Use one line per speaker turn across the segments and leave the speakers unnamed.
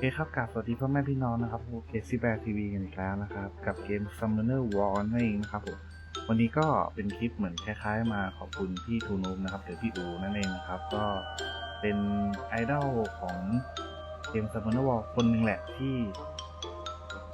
เคครับกราบสวัสดีพ่อแม่พี่น้องนะครับโอเคซีแบร์ทีวีกันอีกแล้วนะครับ กับเกม Summoner War นั่นเองนะครับผมวันนี้ก็เป็นคลิปเหมือนคล้ายๆ มาขอบคุณพี่ทูนูมนะครับหรือพี่อูนั่นเองนะครับ ก็เป็นไอดอลของเกม Summoner War คนหนึ่งแหละที่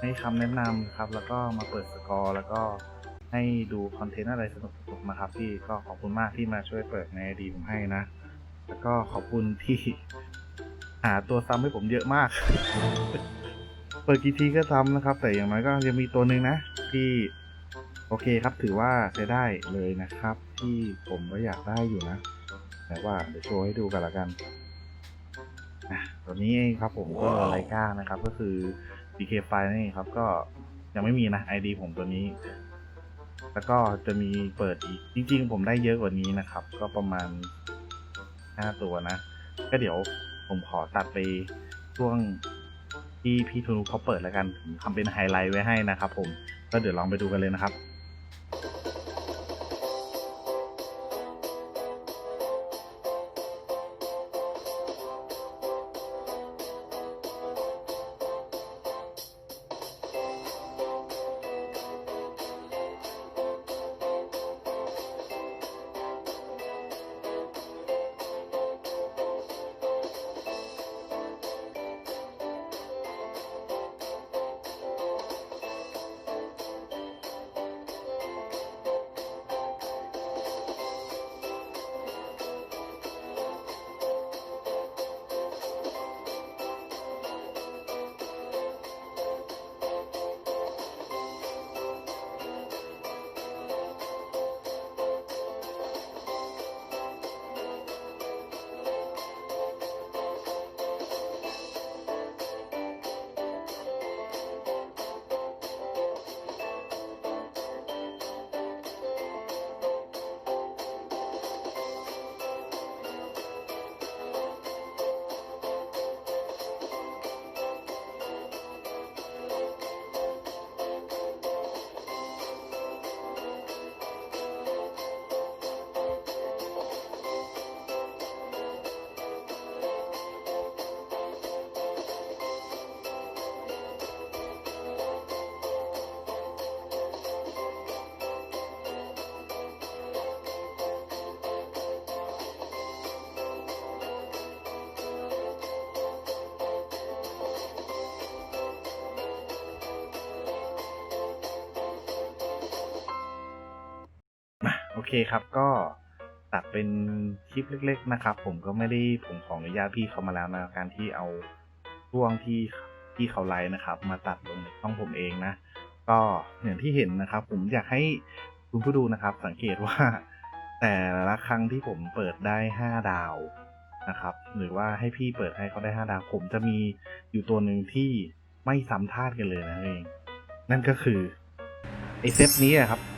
ให้คำแนะนำครับ แล้วก็มาเปิดสกอร์ แล้วก็ให้ดูคอนเทนต์อะไรสนุกๆนะครับพี่ก็ขอบคุณมากที่มาช่วยเปิดในอดีผมให้นะแล้วก็ขอบคุณที่ หาตัวซ้ำให้ผมเยอะมาก เปิดกี่ทีก็ซ้ำนะครับ แต่อย่างน้อยก็ยังมีตัวหนึ่งนะ ที่โอเคครับถือว่าใช้ได้เลยนะครับ ที่ผมก็อยากได้อยู่นะ แต่ว่าเดี๋ยวโชว์ให้ดูกันละกันตัวนี้เองครับผมก็ไลก้านะครับ ก็คือ DK ไฟนี่นเองครับก็ยังไม่มีนะ ID ผมตัวนี้ แล้วก็จะมีเปิดอีก จริง ๆ ผมได้เยอะกว่านี้นะครับ ก็ประมาณ 5 ตัวนะ ก็เดี๋ยว ผมขอตัดไปช่วงที่พี่ธนูเขาเปิดแล้วกันผมทำเป็นไฮไลท์ไว้ให้นะครับผมก็เดี๋ยวลองไปดูกันเลยนะครับ เคครับก็ตัดเป็นคลิปเล็ก ๆ นะครับ ผมก็ไม่ได้ผมขออนุญาตพี่เขามาแล้วนะการที่เอาช่วงที่ที่เขาไลฟ์นะครับ มาตัดลงในช่องผมเองนะ ก็อย่างที่เห็นนะครับ ผมอยากให้คุณผู้ดูนะครับ สังเกตว่า แต่ละครั้งที่ผมเปิดได้ห้าดาวนะครับ หรือว่าให้พี่เปิดให้เขาได้ห้าดาว ผมจะมีอยู่ตัวหนึ่งที่ไม่ซ้ำธาตุกันเลยนะเอง นั่นก็คือไอเซตนี้ครับ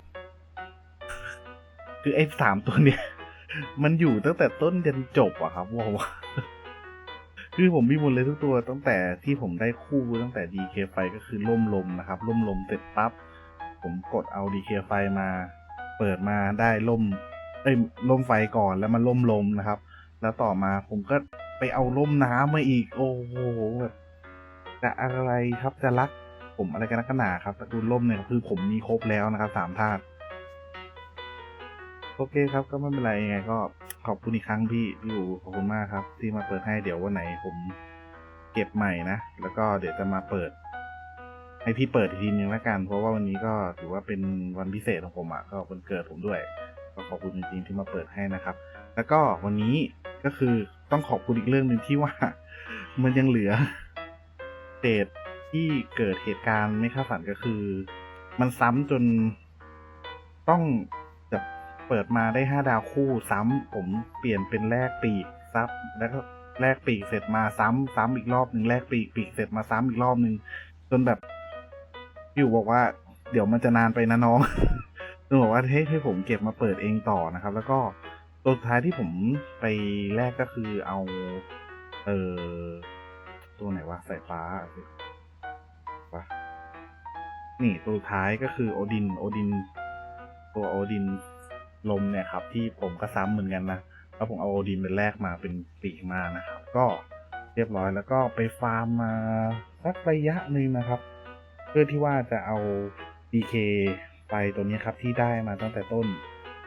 คือไอ้สามตัวเนี้ย มันอยู่ตั้งแต่ต้นจนจบอะครับว้าวคือผมมีหมดเลยทุกตัวตั้งแต่ที่ผมได้คู่ตั้งแต่ DK ไฟก็คือล่มลมนะครับ ล่มลมเสร็จปั๊บผมกดเอา DK ไฟมา เปิดมาได้ล่ม เอ้ยล่มไฟก่อนแล้วมันล่มลมนะครับ แล้วต่อมาผมก็ไปเอาล่มน้ำมาอีก โอ้โหแบบจะอะไรครับจะรัก ผมอะไรกันนักหนาครับตระกูลล่มเนี่ยคือผมมีครบแล้วนะครับสามธาตุ โอเคครับก็ไม่เป็นไรยังไงก็ขอบคุณอีกครั้งพี่พี่อูขอบคุณมากครับ ที่มาเปิดให้เดี๋ยววันไหนผมเก็บใหม่นะ แล้วก็เดี๋ยวจะมาเปิด ให้พี่เปิดอีกทีนึงล้วกัน เพราะว่าวันนี้ก็ถือว่าเป็นวันพิเศษของผมอะก็วันเกิดผมด้วยก็ขอบคุณจริงๆที่มาเปิดให้นะครับ แล้วก็วันนี้ก็คือต้องขอบคุณอีกเรื่องหนึ่งที่ว่า มันยังเหลือเศษที่เกิดเหตุการณ์ไม่คาดฝันก็คือ มันซ้ำจนต้อง เปิดมาได้ห้าดาวคู่ซ้ำผมเปลี่ยนเป็นแลกปีกซับแล้วก็แลกปีกเสร็จมาซ้ำซ้ำอีกรอบหนึ่งแลกปีกปีกเสร็จมาซ้ำอีกรอบหนึ่งจนแบบอยู่บอกว่า เดี๋ยวมันจะนานไปนะน้องต้องบอกว่าให้ให้ผมเก็บมาเปิดเองต่อนะครับ แล้วก็ตัวท้ายที่ผมไปแลกก็คือเอา เออตัวไหนวะสายฟ้าวะนี่ตัวท้ายก็คือโอดิน โอดิน ตัวโอดิน ลมเนี่ยครับที่ผมก็ซ้ำเหมือนกันนะแล้วผมเอาโอดินเป็นแรกมาเป็นปีกมานะครับ ก็เรียบร้อยแล้วก็ไปฟาร์มมาสักระยะหนึ่งนะครับ เพื่อที่ว่าจะเอา DK ไปตัวนี้ครับที่ได้มาตั้งแต่ต้น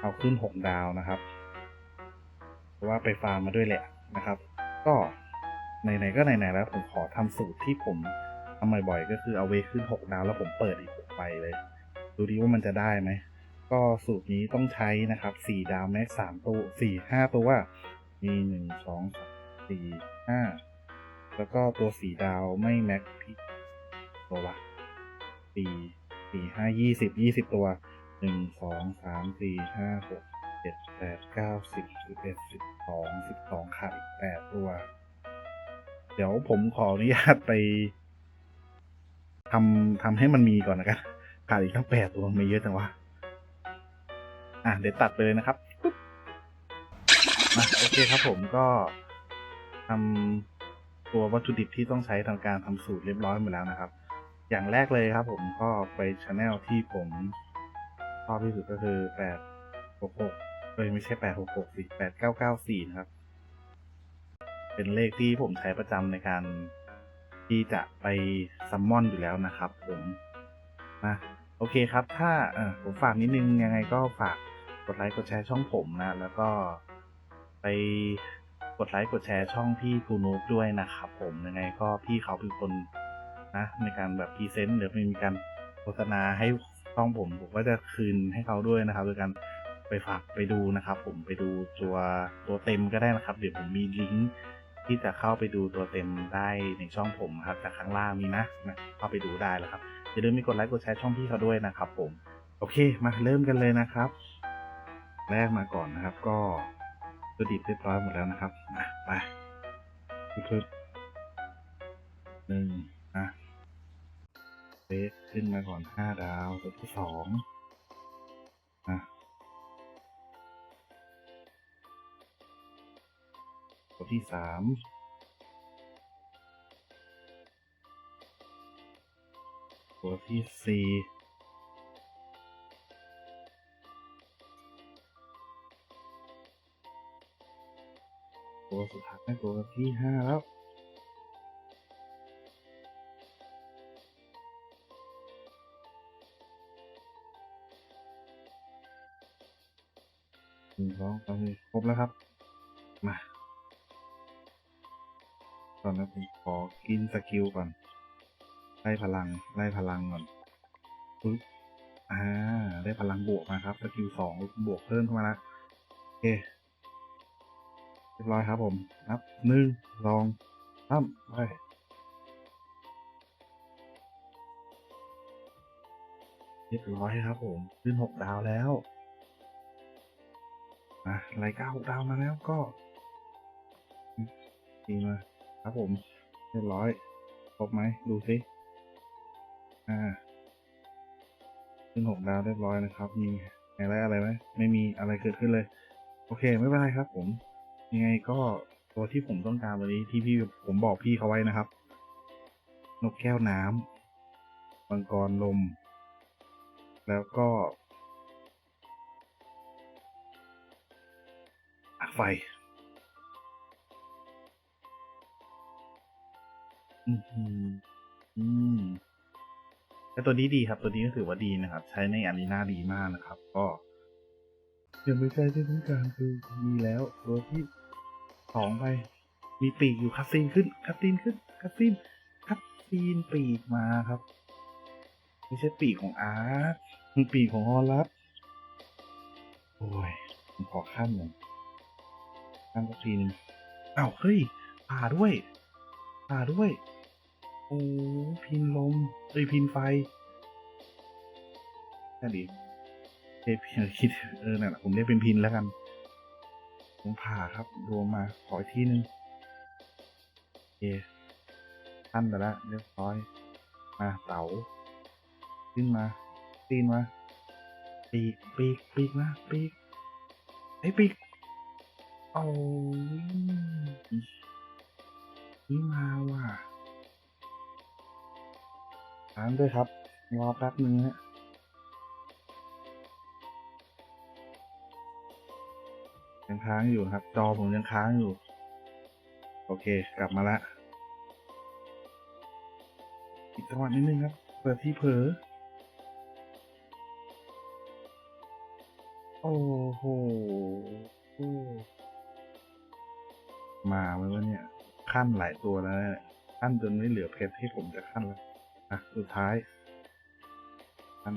เอาขึ้น 6 ดาวนะครับเพราะว่าไปฟาร์มมาด้วยแหละนะครับ ก็ไหนๆก็ไหนๆแล้วผมขอทำสูตรที่ผมทำบ่อยๆก็คือเอาเวขึ้น 6 ดาวแล้วผมเปิดอีก6ใบเลย ดูดีว่ามันจะได้ไหม ก็สูตรนี้ต้องใช้นะครับ4ดาวแม็กสามตัวสี่ห้าตัวมีหนึ่งสองสามสี่ห้าแล้วก็ตัวสี่ดาวไม่แม็กพี่ตัวละสี่สี่ห้ายี่สิบยี่สิบตัวหนึ่งสองสามสี่ห้าหกเจ็ดแปดเก้าสิบสิบเอ็ดสิบสองสิบสองขาดอีกแปดตัว เดี๋ยวผมขออนุญาตไปทำทำให้มันมีก่อนนะครับขาดอีกตั้งแปดตัวมีเยอะจังวะ อะเดี๋ยวตัดไปเลยนะครับปุ๊บมาโอเคครับผมก็ทำตัววัตถุดิบที่ต้องใช้ทำการทำสูตรเรียบร้อยหมดแล้วนะครับ อย่างแรกเลยครับผมก็ไปช anel ที่ผมชอบที่สุดก็คือแปดหกหกเอ้ยไม่ใช่แปดหกหกสิแปดเก้าเก้าสี่นะครับ เป็นเลขที่ผมใช้ประจำในการที่จะไปซัมมอนอยู่แล้วนะครับผมนะโอเคครับ ถ้าผมฝากนิดนึงยังไงก็ฝาก กดไลค์กดแชร์ช่องผมนะ แล้วก็ไปกดไลค์กดแชร์ช่องพี่ทูนูบด้วยนะครับผมยังไงก็พี่เขาเป็นคนนะในการแบบพรีเซนต์หรือมีการโฆษณาให้ช่องผมผมก็จะคืนให้เขาด้วยนะครับโดยการไปฝากไปดูนะครับ ผมไปดูตัวตัวเต็มก็ได้นะครับ เดี๋ยวผมมีลิงก์ที่จะเข้าไปดูตัวเต็มได้ในช่องผมครับจากข้างล่างมีนะนะเข้าไปดูได้แล้วครับอย่าลืมมีกดไลค์กดแชร์ช่องพี่เขาด้วยนะครับ ผม โอเคมาเริ่มกันเลยนะครับ แรกมาก่อนนะครับ ก็ตัวดิบเรียบร้อยหมดแล้วนะครับมาไปพึ่งหนึ่งอะเบสขึ้นมาก่อนห้าดาวตัวที่สองอะตัวที่สามตัวที่สี่ ตัวสุดท้ายตัวที่ห้าแล้วหนึ่งสองสามสี่ครบแล้วครับ มาตอนนี้ผมขอกินสกิลก่อน ไล่พลัง ไล่พลังก่อนปึ๊บอ่า ได้พลังบวกมาครับ สกิลสองบวกเพิ่มเข้ามาแล้วโอเค ยบร้อยครับผมนับหนึ่งสองสามไปเรียบร้อยครับผม ขึ้นหกดาวแล้วอะรายกาหกดาวมาแล้วก็ดีมาครับผม เรียบร้อยครบไหมดูสิอ่าขึ้นหกดาวเรียบร้อยนะครับ มีไฮไลท์อะไรไหมไม่มีอะไรเกิดขึ้นเลย โอเค ไม่เป็นไรครับผม ยังไงก็ตัวที่ผมต้องการวันนี้ที่พี่ผมบอกพี่เขาไว้นะครับ นกแก้วน้ำมังกรลม แล้วก็อะไฟอืมอืมแต่ตัวนี้ดีครับ ตัวนี้ก็ถือว่าดีนะครับ ใช้ในอารีนาดีมากนะครับ ก็ยังไม่ใช่ที่ต้องการคือมีแล้วตัวที่ สองไป มีปีกอยู่คัสซีนขึ้นคัสซีนขึ้นคัสซีนคัสซีนปีกมาครับ ไม่ใช่ปีกของอาร์ตมีปีกของฮอลลัสโอ้ยผมขอขั้นหน่อยขั้นสักทีหนึงอ้าวเฮ้ยผ่าด้วยผ่าด้วยโอ้พินลมเอ้ยพินไฟแค่ดีเทพคิดเออนั่นแหละผมเรียกเป็นพินแล้วกัน ผมผ่าครับรวมมาขออีกที่หนึ่งโอเคขั้นไปล้วเรียบร้อย มาเต๋าขึ้นมาตีนมา ปีกปีกปีกมาปีกไอ้ปีกโอ้ยนี่มาว่ะค้างด้วยครับ รอแป๊บนึงฮะ ยังค้างอยู่ครับ จอผมยังค้างอยู่ โอเคกลับมาละอีกจังหวะนิดนึงครับ เปิดที่เผลอโอ้โหมาแล้วเนี่ยขั้นหลายตัวแล้วขั้นจนไม่เหลือเพชรที่ผมจะขั้นแล้วอะสุดท้ายขั้น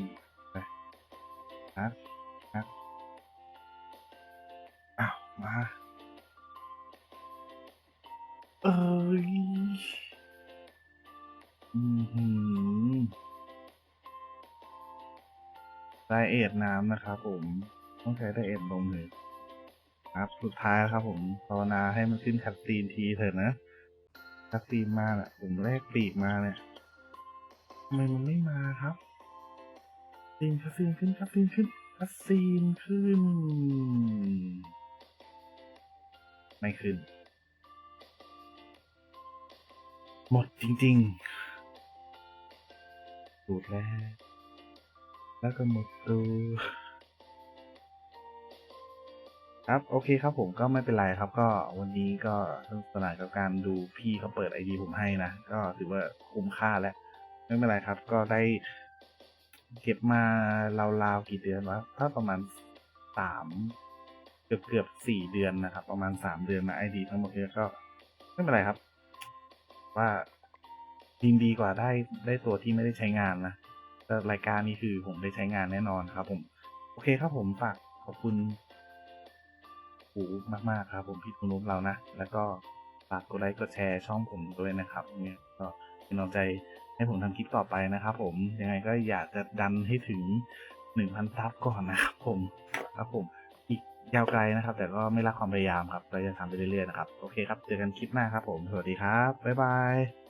ไปนะ มา เอ้ย อือหือไดเอทน้ำนะครับผม ต้องใช้ไดเอทนมเลยครับ สุดท้ายครับผมภาวนาให้มันขึ้นคัดซีนทีเถอะนะคัดซีนมาแหละผมแลกปีกมาเนี่ยทำไมมันไม่มาครับซีนคัดซีนขึ้นคัดซีนขึ้นคัดซีนขึ้น ไม่ขึ้น หมดจริงๆ สูดแล้ว แล้วก็หมดตัวครับ โอเคครับผมก็ไม่เป็นไรครับ ก็วันนี้ก็สนุกสนานกับการดูพี่เขาเปิดไอดีผมให้นะ ก็ถือว่าคุ้มค่าแล้ว ไม่เป็นไรครับ ก็ได้เก็บมาราวๆกี่เดือนวะถ้าประมาณสาม เกือบเกือบสี่เดือนนะครับ ประมาณสามเดือนนะไอดีทั้งหมดเนี่ยก็ไม่เป็นไรครับ ว่ายินดีกว่าได้ได้ตัวที่ไม่ได้ใช้งานนะแต่รายการนี้คือผมได้ใช้งานแน่นอนครับ ผม โอเคครับผมฝากขอบคุณหูมากๆครับ ผมพี่ทุนุมเรานะ แล้วก็ฝากกดไลค์กดแชร์ช่องผมด้วยนะครับเนี่ยก็เป็นกำลังใจให้ผมทำคลิปต่อไปนะครับผมยังไงก็อยากจะดันให้ถึงหนึ่งพันซับก่อนนะครับผมครับผม ยาวไกลนะครับ แต่ก็ไม่ละความพยายามครับเราจะทำไปเรื่อยๆนะครับ โอเคครับ เจอกันคลิปหน้าครับผม สวัสดีครับ บ๊ายบาย